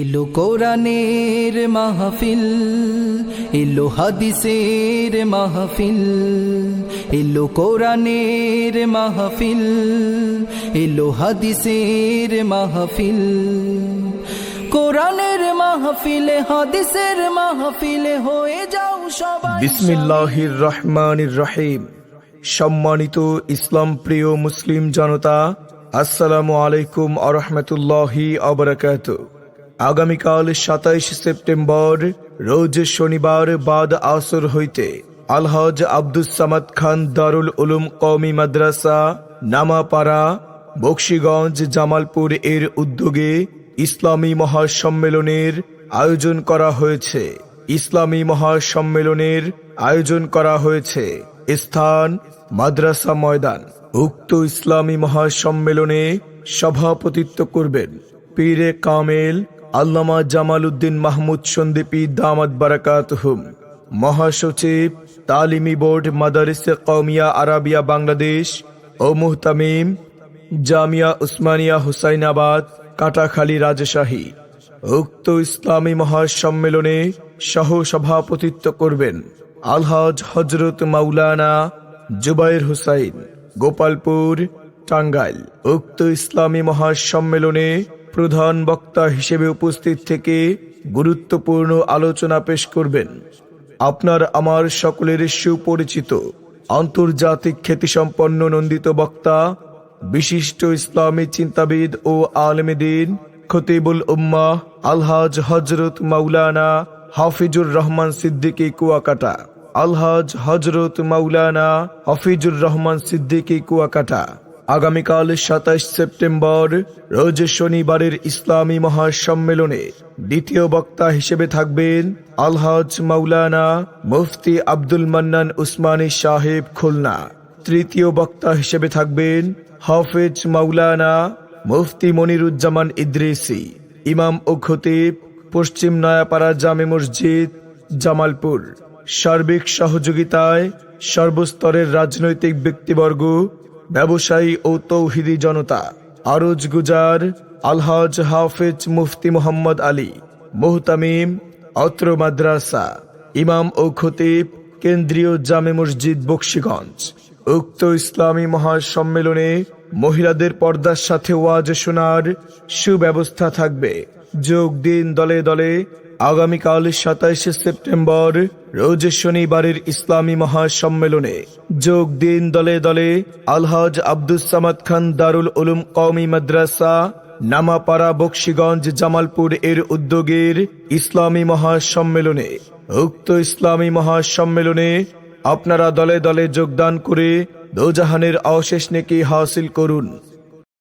এলো কোরআনের মাহফিল, এলো হাদিসের মাহফিল, এলো কোরআনের মাহফিল, এলো হাদিসের মাহফিল। কোরআনের মাহফিলে, হাদিসের মাহফিলে হয়ে যাও সবাই বিসমিল্লাহির রহমানির রহিম। সম্মানিত ইসলাম প্রিয় মুসলিম জনতা, আসসালামু আলাইকুম আরহামতুল্লাহি অবরাকাত আগামীকাল সাতাইশ সেপ্টেম্বর, রোজ শনিবার বাদ আসর হইতে আলহাজ আব্দুস সামাদ খান দারুল উলুম কওমি মাদ্রাসা, নামাপাড়া, বক্সিগঞ্জ, জামালপুর এর উদ্যোগে ইসলামী মহাসম্মেলনের আয়োজন করা হয়েছে। ইসলামী মহাসম্মেলনের আয়োজন করা হয়েছে। স্থান, মাদ্রাসা ময়দান। উক্ত ইসলামী মহাসম্মেলনে সভাপতিত্ব করবেন পীরে কামেল আল্লামা জামাল উদ্দিন মাহমুদ সন্দীপী দামাত বারাকাত হুম মহাসচিব, তালিমি বোর্ড, মাদারিসে কৌমিয়া আরাবিয়া, বাংলাদেশ ও মুহতামিম, জামিয়া উসমানিয়া হুসাইনাবাদ, কাটাখালী রাজশাহী। উক্ত ইসলামী মহাসম্মেলনে সহ সভাপতিত্ব করবেন আলহাজ হজরত মাওলানা জুবাইর হুসাইন, গোপালপুর, টাঙ্গাইল। উক্ত ইসলামী মহাসম্মেলনে প্রধান বক্তা হিসেবে উপস্থিত থেকে গুরুত্বপূর্ণ আলোচনা পেশ করবেন। আপনার আমার সকলের সুপরিচিত, আন্তর্জাতিক খ্যাতিসম্পন্ন নন্দিত বক্তা, বিশিষ্ট ইসলামী চিন্তাবিদ ও আলমেদিন খতিবুল উম্মা আলহাজ হজরত মাওলানা হাফিজুর রহমান সিদ্দিকী কুয়াকাটা। আলহাজ হজরত মাওলানা হাফিজুর রহমান সিদ্দিকী কুয়াকাটা। আগামীকাল সাতাশ সেপ্টেম্বর, রোজ শনিবারের ইসলামী মহাসম্মেলনে দ্বিতীয় বক্তা হিসেবে থাকবেন আলহাজ মাওলানা মুফতি আব্দুল মান্নান উসমানী সাহেব খুলনা। তৃতীয় বক্তা হিসেবে থাকবেন হাফেজ মাওলানা মুফতি মনিরুজ্জামান ইদ্রিসি, ইমাম ও খতিব, পশ্চিম নয়াপাড়া জামে মসজিদ, জামালপুর। সার্বিক সহযোগিতায় সর্বস্তরের রাজনৈতিক ব্যক্তিবর্গ ব্যবসায়ী ও তৌহিদি জনতা, আরজ গুজার, আলহাজ হাফেজ মুফতি মোহাম্মদ আলী, মোহতামিম, অত্র মাদ্রাসা, ইমাম ও খতিব, কেন্দ্রীয় জামে মসজিদ বক্সিগঞ্জ। উক্ত ইসলামী মহাসম্মেলনে মহিলাদের পর্দার সাথে ওয়াজ শোনার সুব্যবস্থা থাকবে। যোগ দিন দলে দলে। আগামীকাল সাতাইশে সেপ্টেম্বর রোজ শনিবারের ইসলামী মহাসম্মেলনে যোগ দিন দলে দলে আলহাজ আব্দুস সামাদ খান দারুল উলুম কওমি মাদ্রাসা, নামাপাড়া বক্সিগঞ্জ জামালপুর এর উদ্যোগের ইসলামী মহাসম্মেলনে, উক্ত ইসলামী মহাসম্মেলনে আপনারা দলে দলে যোগদান করে দোজাহানের অশেষ নেকি হাসিল করুন।